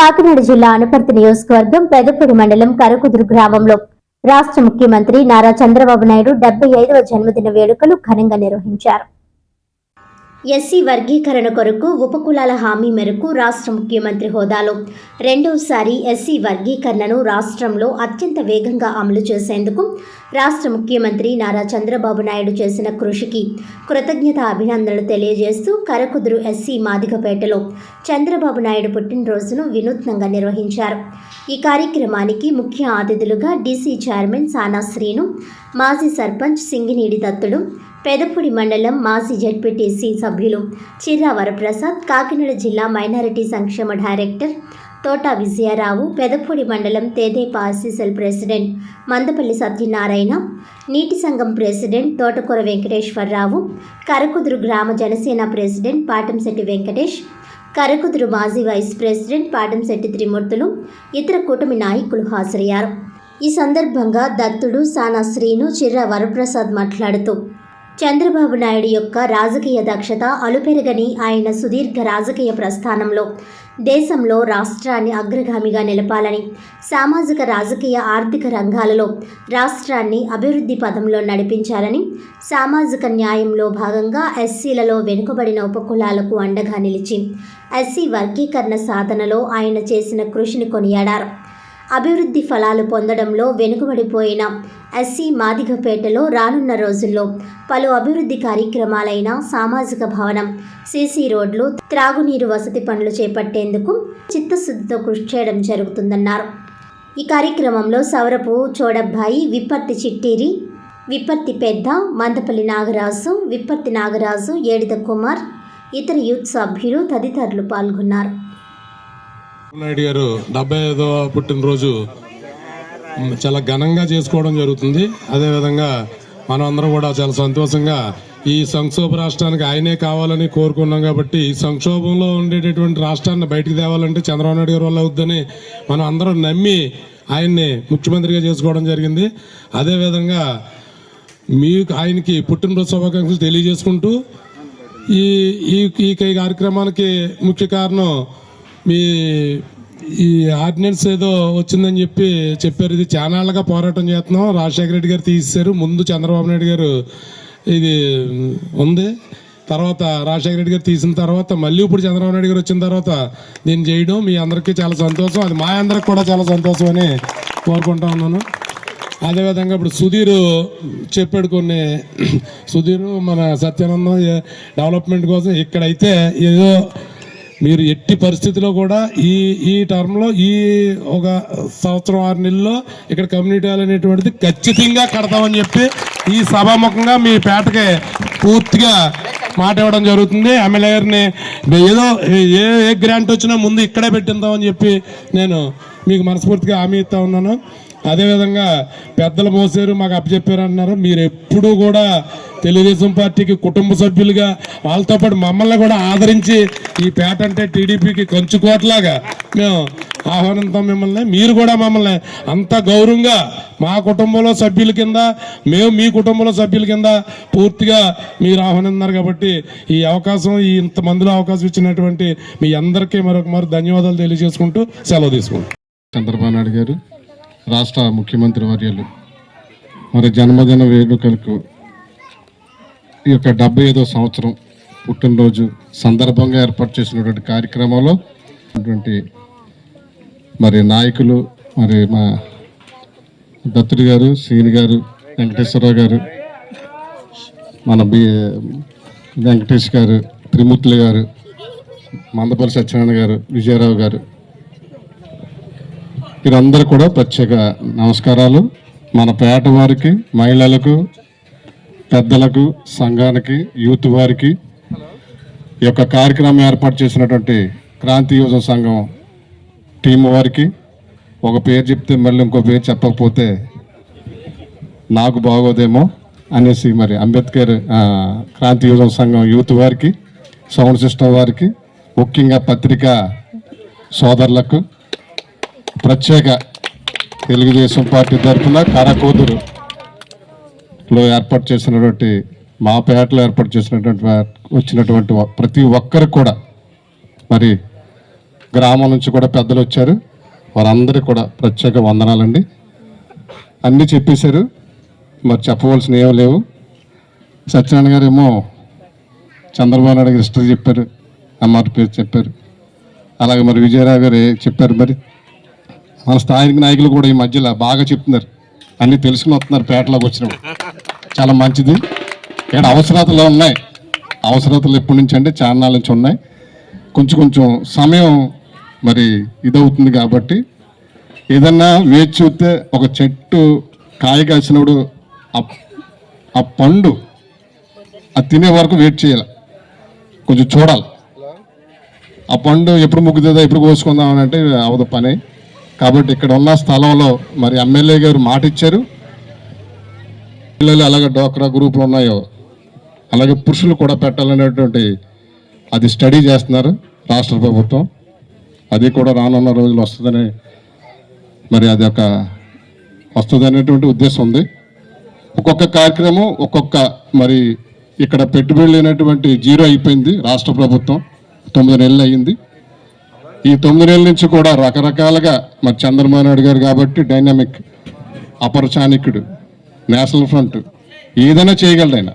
కాకినాడ జిల్లా అనుపర్తి నియోజకవర్గం పెదపూడి మండలం కరకుదురు గ్రామంలో రాష్ట్ర ముఖ్యమంత్రి నారా చంద్రబాబు నాయుడు డెబ్బై ఐదవ జన్మదిన వేడుకలు ఘనంగా నిర్వహించారు. ఎస్సీ వర్గీకరణ కొరకు ఉపకులాల హామీ మేరకు రాష్ట్ర ముఖ్యమంత్రి హోదాలో రెండవసారి ఎస్సీ వర్గీకరణను రాష్ట్రంలో అత్యంత వేగంగా అమలు చేసేందుకు రాష్ట్ర ముఖ్యమంత్రి నారా చంద్రబాబు నాయుడు చేసిన కృషికి కృతజ్ఞత అభినందనలు తెలియజేస్తూ కరకుదురు ఎస్సీ మాదిగపేటలో చంద్రబాబు నాయుడు పుట్టినరోజును వినూత్నంగా నిర్వహించారు. ఈ కార్యక్రమానికి ముఖ్య అతిథులుగా డీసీ చైర్మన్ సానా శ్రీను మాజీ సర్పంచ్ సింగినీడి దత్తుడు పెదపూడి మండలం మాజీ జడ్పీటీసీ సభ్యులు చిర్రా వరప్రసాద్ కాకినాడ జిల్లా మైనారిటీ సంక్షేమ డైరెక్టర్ తోట విజయారావు పెదపూడి మండలం తేదేప RC cell president Mandapalli Satyanarayana నీటి సంఘం ప్రెసిడెంట్ తోటకూర వెంకటేశ్వరరావు కరకుదురు గ్రామ జనసేన ప్రెసిడెంట్ పాటంశెట్టి వెంకటేష్ కరకుదురు మాజీ వైస్ ప్రెసిడెంట్ పాటంశెట్టి త్రిమూర్తులు ఇతర కూటమి నాయకులు హాజరయ్యారు. ఈ సందర్భంగా దత్తుడు సానా శ్రీను చిర్ర వరప్రసాద్ మాట్లాడుతూ చంద్రబాబు నాయుడు యొక్క రాజకీయ దక్షత అలుపెరగని ఆయన సుదీర్ఘ రాజకీయ ప్రస్థానంలో దేశంలో రాష్ట్రాన్ని అగ్రగామిగా నిలపాలని సామాజిక రాజకీయ ఆర్థిక రంగాలలో రాష్ట్రాన్ని అభివృద్ధి పదంలో నడిపించాలని సామాజిక న్యాయంలో భాగంగా ఎస్సీలలో వెనుకబడిన ఉపకులాలకు అండగా నిలిచి ఎస్సీ వర్గీకరణ సాధనలో ఆయన చేసిన కృషిని కొనియాడారు. అభివృద్ధి ఫలాలు పొందడంలో వెనుకబడిపోయిన ఎస్సీ మాదిగపేటలో రానున్న రోజుల్లో పలు అభివృద్ధి కార్యక్రమాలైన సామాజిక భవనం సీసీ రోడ్లు త్రాగునీరు వసతి పనులు చేపట్టేందుకు చిత్తశుద్ధితో కృషి చేయడం జరుగుతుందన్నారు. ఈ కార్యక్రమంలో సౌరపు చోడబ్బాయి విప్పర్తి చిట్టిరి విప్పర్తి పెద్ద మందపల్లి నాగరాజు విప్పర్తి నాగరాజు ఏడిద కుమార్ ఇతర యూత్ సభ్యులు తదితరులు పాల్గొన్నారు. నాయుడు గారు డెబ్బై ఐదో పుట్టినరోజు చాలా ఘనంగా చేసుకోవడం జరుగుతుంది. అదేవిధంగా మనం అందరం కూడా చాలా సంతోషంగా ఈ సంక్షోభ రాష్ట్రానికి ఆయనే కావాలని కోరుకున్నాం కాబట్టి ఈ సంక్షోభంలో ఉండేటటువంటి రాష్ట్రాన్ని బయటికి తేవాలంటే చంద్రబాబు నాయుడు గారు వల్ల అవుద్దని మనం అందరం నమ్మి ఆయన్ని ముఖ్యమంత్రిగా చేసుకోవడం జరిగింది. అదేవిధంగా మీకు ఆయనకి పుట్టినరోజు శుభాకాంక్షలు తెలియజేసుకుంటూ ఈ ఈ ఈ ఈ కార్యక్రమానికి ముఖ్య కారణం మీ ఈ ఆర్డినెన్స్ ఏదో వచ్చిందని చెప్పి చెప్పారు. ఇది చానాళ్ళగా పోరాటం చేస్తున్నాం. రాజశేఖర రెడ్డి గారు తీసేశారు. ముందు చంద్రబాబు నాయుడు గారు ఇది ఉంది. తర్వాత రాజశేఖర రెడ్డి గారు తీసిన తర్వాత మళ్ళీ ఇప్పుడు చంద్రబాబు నాయుడు గారు వచ్చిన తర్వాత నేను చేయడం మీ అందరికీ చాలా సంతోషం. అది మా అందరికి కూడా చాలా సంతోషం అని కోరుకుంటా ఉన్నాను. అదేవిధంగా ఇప్పుడు సుధీర్ చెప్పాడు కొన్ని. సుధీర్ మన సత్యానందం డెవలప్మెంట్ కోసం ఇక్కడైతే ఏదో మీరు ఎట్టి పరిస్థితిలో కూడా ఈ ఈ టర్మ్లో ఈ ఒక సంవత్సరం ఆరు నెలల్లో ఇక్కడ కమ్యూనిటీ హాల్ అనేటువంటిది ఖచ్చితంగా కడతామని చెప్పి ఈ సభాముఖంగా మీ పేటకి పూర్తిగా మాట ఇవ్వడం జరుగుతుంది. ఎమ్మెల్యే గారిని ఏదో ఏ ఏ గ్రాంట్ వచ్చినా ముందు ఇక్కడే పెట్టిందామని చెప్పి నేను మీకు మనస్ఫూర్తిగా హామీ ఇస్తా ఉన్నాను. అదేవిధంగా పెద్దలు మోసారు మాకు అప్పచెప్పారు అన్నారు మీరు ఎప్పుడూ కూడా తెలుగుదేశం పార్టీకి కుటుంబ సభ్యులుగా వాళ్ళతో పాటు మమ్మల్ని కూడా ఆదరించి ఈ పేట అంటే టీడీపీకి కంచుకోట్లాగా మేము ఆహ్వానిస్తాం మిమ్మల్ని. మీరు కూడా మమ్మల్ని అంత గౌరవంగా మా కుటుంబంలో సభ్యుల కింద మేము మీ కుటుంబంలో సభ్యుల కింద పూర్తిగా మీరు ఆహ్వానిస్తున్నారు కాబట్టి ఈ అవకాశం ఈ ఇంతమందిలో అవకాశం ఇచ్చినటువంటి మీ అందరికీ మరొక మరి ధన్యవాదాలు తెలియజేసుకుంటూ సెలవు తీసుకుంటాం. చంద్రబాబు నాయుడు గారు రాష్ట్ర ముఖ్యమంత్రి వర్యులు. మరి జన్మదిన వేడుకలకు ఈ యొక్క డెబ్బై ఐదో సంవత్సరం పుట్టినరోజు సందర్భంగా ఏర్పాటు చేసినటువంటి కార్యక్రమంలో అటువంటి మరి నాయకులు మరి మా దత్తుడి గారు శ్రీని గారు వెంకటేశ్వరరావు గారు మన బి వెంకటేష్ గారు త్రిమూర్తులు గారు మందపల్లి సత్యనారాయణ గారు విజయరావు గారు వీరందరూ కూడా ప్రత్యేక నమస్కారాలు. మన పేట వారికి మహిళలకు పెద్దలకు సంఘానికి యూత్ వారికి ఈ యొక్క కార్యక్రమం ఏర్పాటు చేసినటువంటి క్రాంతి యువజన సంఘం టీం వారికి ఒక పేరు చెప్తే మళ్ళీ ఇంకో పేరు చెప్పకపోతే నాకు బాగోదేమో అనేసి మరి అంబేద్కర్ క్రాంతి యువజన సంఘం యూత్ వారికి సౌండ్ సిస్టమ్ వారికి ముఖ్యంగా పత్రికా సోదరులకు ప్రత్యేక తెలుగుదేశం పార్టీ తరఫున కరకూదురులో ఏర్పాటు చేసినటువంటి మా పేటలో ఏర్పాటు చేసినటువంటి వచ్చినటువంటి ప్రతి ఒక్కరికి కూడా మరి గ్రామం నుంచి కూడా పెద్దలు వచ్చారు. వారందరికీ కూడా ప్రత్యేక వందనాలండి. అన్నీ చెప్పేశారు. మరి చెప్పవలసిన ఏమీ లేవు. సత్యనారాయణ గారు ఏమో చంద్రబాబు నాయుడు గారు హిస్టరీ చెప్పారు. ఎంఆర్పీ పేరు చెప్పారు. అలాగే మరి విజయరావు గారు చెప్పారు మరి. మన స్థానిక నాయకులు కూడా ఈ మధ్యలో బాగా చెప్తున్నారు. అన్నీ తెలుసుకుని వస్తున్నారు పేటలోకి వచ్చినప్పుడు. చాలా మంచిది. ఇక్కడ అవసరతలు ఉన్నాయి. అవసరతలు ఎప్పటి నుంచి అంటే చాలా నుంచి ఉన్నాయి. కొంచెం కొంచెం సమయం మరి ఇదవుతుంది కాబట్టి ఏదన్నా వేచి చూస్తే ఒక చెట్టు కాయ కాసినప్పుడు ఆ- ఆ పండు అది తినే వరకు వెయిట్ చేయాలి. కొంచెం చూడాలి. ఆ పండు ఎప్పుడు ముగ్గుతుందా ఎప్పుడు కోసుకుందాం అని అంటే అవదు పని. కాబట్టి ఇక్కడ ఉన్న స్థలంలో మరి ఎమ్మెల్యే గారు మాట ఇచ్చారు పిల్లలు అలాగే డోక్రా గ్రూపులు ఉన్నాయో అలాగే పురుషులు కూడా పెట్టాలనేటువంటి అది స్టడీ చేస్తున్నారు రాష్ట్ర ప్రభుత్వం. అది కూడా రానున్న రోజులు వస్తుందని మరి అది ఒక వస్తుంది అనేటువంటి ఉద్దేశం ఉంది. ఒక్కొక్క కార్యక్రమం ఒక్కొక్క మరి ఇక్కడ పెట్టుబడి లేనటువంటి జీరో అయిపోయింది రాష్ట్ర ప్రభుత్వం. తొమ్మిది నెలలు అయ్యింది ఈ తొమ్మిది నుంచి కూడా రకరకాలుగా మరి చంద్రబాబు నాయుడు గారు కాబట్టి డైనామిక్ అపరచానికుడు నేషనల్ ఫ్రంట్ ఏదైనా చేయగలడు ఆయన